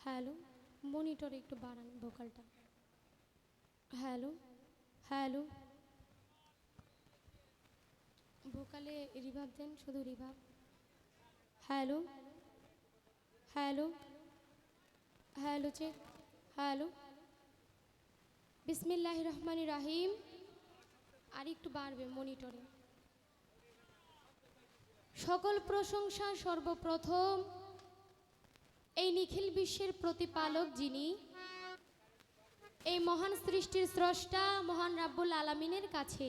Hello মনিটরে একটু বাড়ান ভোকালটা। Hello hello. ভোকালে reverb দেন, শুধু reverb hello hello hello check hello. বিসমিল্লাহ রহমান রাহিম। আর একটু বাড়বে মনিটরে। সকল প্রশংসা সর্বপ্রথম। এই নিখিল বিশ্বের প্রতিপালক যিনি, এই মহান সৃষ্টির স্রষ্টা মহান রাব্বুল আলামিনের কাছে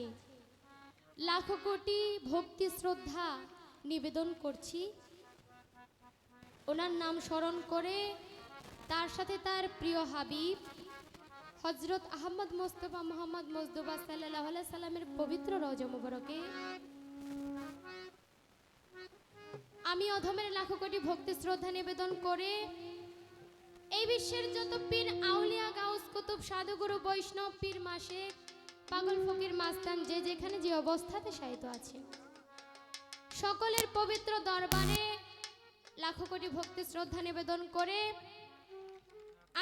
লাখো কোটি ভক্তি শ্রদ্ধা নিবেদন করছি। ওনার নাম স্মরণ করে তার সাথে তার প্রিয় হাবিব হজরত আহমদ মোস্তফা মোহাম্মদ মজদুবা সাল্লাহ সাল্লামের পবিত্র রজ আমি অধমের লাখো কোটি ভক্তি শ্রদ্ধা নিবেদন করে এই বিশ্বের যত পীর আউলিয়া গাউস কুতুব সাধুগুরু বৈষ্ণব পীর মাসে পাগল ফকির মাস্তান যে যেখানে যে অবস্থাতে শায়িত আছে। সকলের পবিত্র দরবারে লাখো কোটি ভক্তি শ্রদ্ধা নিবেদন করে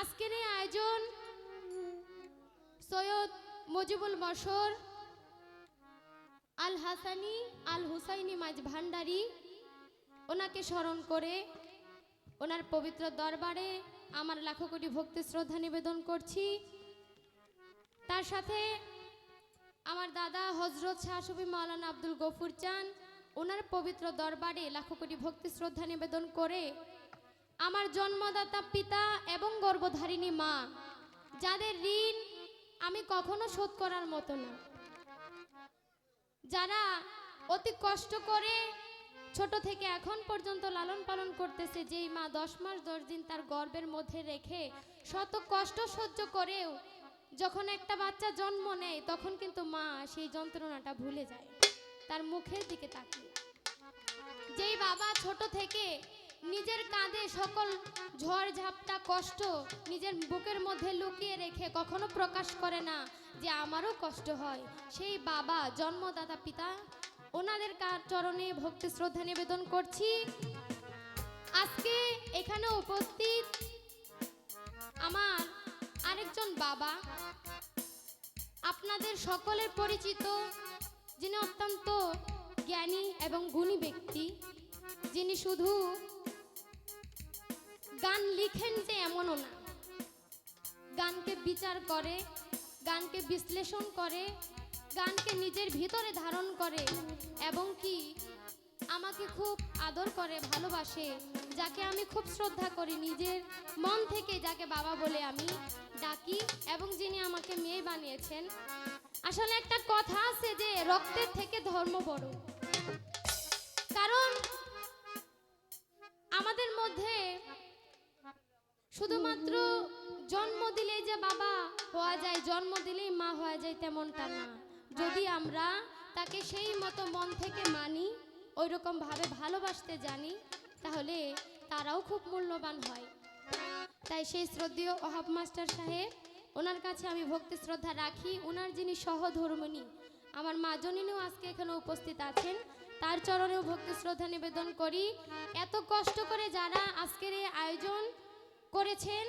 আজকের এই আয়োজন সৈয়দ মুজিবুল বশর আল হাসানি আল হুসাইনি মাঝ ভান্ডারী ওনাকে স্মরণ করে ওনার পবিত্র দরবারে আমার লাখো কোটি ভক্তি শ্রদ্ধা নিবেদন করছি। তার সাথে আমার দাদা হজরত শাহসবি মাওলানা আব্দুল গফুর চান, ওনার পবিত্র দরবারে লাখো কোটি ভক্তি শ্রদ্ধা নিবেদন করে আমার জন্মদাতা পিতা এবং গর্ভধারিণী মা, যাদের ঋণ আমি কখনো শোধ করার মতো না। যারা অতি কষ্ট করে ছোট থেকে এখন পর্যন্ত লালন পালন করতেছে, যেই মা দশ মাস দশ দিন তার গর্ভের মধ্যে রেখে শত কষ্ট সহ্য করেও যখন একটা বাচ্চা জন্ম নেয়, তখন কিন্তু মা সেই যন্ত্রণাটা ভুলে যায়, তার মুখের দিকে তাকিয়ে। যেই বাবা ছোট থেকে নিজের কাঁধে সকল ঝড় ঝাপটা কষ্ট নিজের বুকের মধ্যে লুকিয়ে রেখে কখনো প্রকাশ করে না যে আমারও কষ্ট হয়, সেই বাবা জন্মদাতা পিতা ওনাদের কার- চরণে ভক্তি শ্রদ্ধা নিবেদন করছি। আজকে এখানে উপস্থিত আমার আরেকজন বাবা। আপনাদের সকলের পরিচিত, যিনি অত্যন্ত জ্ঞানী এবং গুণী ব্যক্তি, যিনি শুধু গান লিখেন যে এমনও না, গানকে বিচার করে, গানকে বিশ্লেষণ করে গানকে নিজের ভিতরে ধারণ করে এবং কি আমাকে খুব আদর করে, ভালোবাসে, যাকে আমি খুব শ্রদ্ধা করি। নিজের মন থেকে যাকে বাবা বলে আমি ডাকি এবং যিনি আমাকে মেয়ে বানিয়েছেন। আসলে একটা কথা আছে যে, রক্তের থেকে ধর্ম বড়। কারণ আমাদের মধ্যে শুধুমাত্র জন্ম দিলেই যে বাবা হওয়া যায়, জন্ম দিলেই মা হওয়া যায় তেমনটা না। যদি আমরা তাকে সেই মতো মন থেকে মানি ওই রকম ভাবে ভালোবাসতে জানি, তাহলে তারাও খুব মূল্যবান হয়। তাই সেই শ্রদ্ধেয় অহাব মাস্টার সাহেব, ওনার কাছে আমি ভক্তি শ্রদ্ধা রাখি। ওনার যিনি সহধর্মিনী, আমার মা জনিনীও আজকে এখানে উপস্থিত আছেন। তার চরণেও ভক্তি শ্রদ্ধা নিবেদন করি। এত কষ্ট করে যারা আজকের এই আয়োজন করেছেন